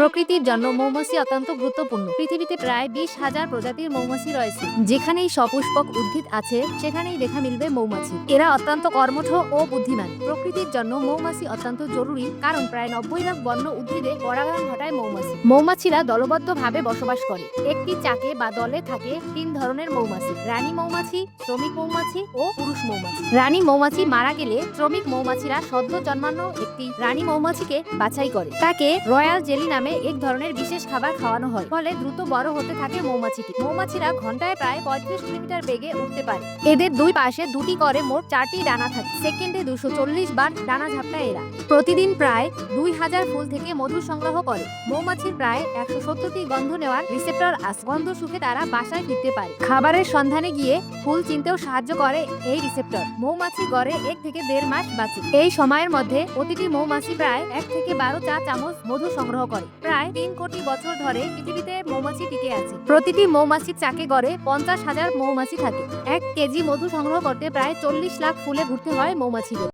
প্রকৃতির জন্য মৌমাছি অত্যন্ত গুরুত্বপূর্ণ। পৃথিবীতে প্রায় বিশ হাজার প্রজাতির মৌমাছি রয়েছে। যেখানেই সপুষ্পক উদ্ভিদ আছে, সেখানেই দেখা মিলবে মৌমাছি। এরা অত্যন্ত কর্মঠ ও বুদ্ধিমান। প্রকৃতির জন্য মৌমাছি অত্যন্ত জরুরি, কারণ প্রায় নব্বই ভাগ বন্য উদ্ভিদে পরাগায়ন ঘটায় মৌমাছি। মৌমাছিরা দলবদ্ধভাবে বসবাস করে। একটি চাকে বা দলে থাকে তিন ধরনের মৌমাছি, রানী মৌমাছি, শ্রমিক মৌমাছি ও পুরুষ মৌমাছি। রানী মৌমাছি মারা গেলে শ্রমিক মৌমাছিরা সদ্য জন্মানো একটি রানী মৌমাছিকে বাছাই করে। তাকে রয়্যাল জেলি নামে এক ধরনের বিশেষ খাবার খাওয়ানো হয়, ফলে দ্রুত বড় হতে থাকে মৌমাছিটি। মৌমাছিরা ঘন্টায় প্রায় পঁয়ত্রিশ কিলোমিটার বেগে উঠতে পারে। এদের দুই পাশে দুটি করে মোট চারটি ডানা থাকে। সেকেন্ডে দুশো চল্লিশ বার ডানা ঝাপটায় এরা। প্রতিদিন প্রায় দুই হাজার ফুল থেকে মধু সংগ্রহ করে। মৌমাছির প্রায় একশো সত্তরটি গন্ধ নেওয়ার রিসেপ্টর আছে। গন্ধ শুকে তারা বাসায় ফিরতে পারে। খাবারের সন্ধানে গিয়ে ফুল চিনতেও সাহায্য করে এই রিসেপ্টর মৌমাছি গড়ে এক থেকে দেড় মাস বাঁচে। এই সময়ের মধ্যে প্রতিটি মৌমাছি প্রায় এক থেকে বারো চা চামচ মধু সংগ্রহ করে। প্রায় তিন কোটি বছর ধরে পৃথিবীতে মৌমাছি টিকে আছে। প্রতিটি মৌমাছির চাকে গড়ে পঞ্চাশ হাজার মৌমাছি থাকে। এক কেজি মধু সংগ্রহ করতে প্রায় চল্লিশ লাখ ফুলে ঘুরতে হয় মৌমাছিদের।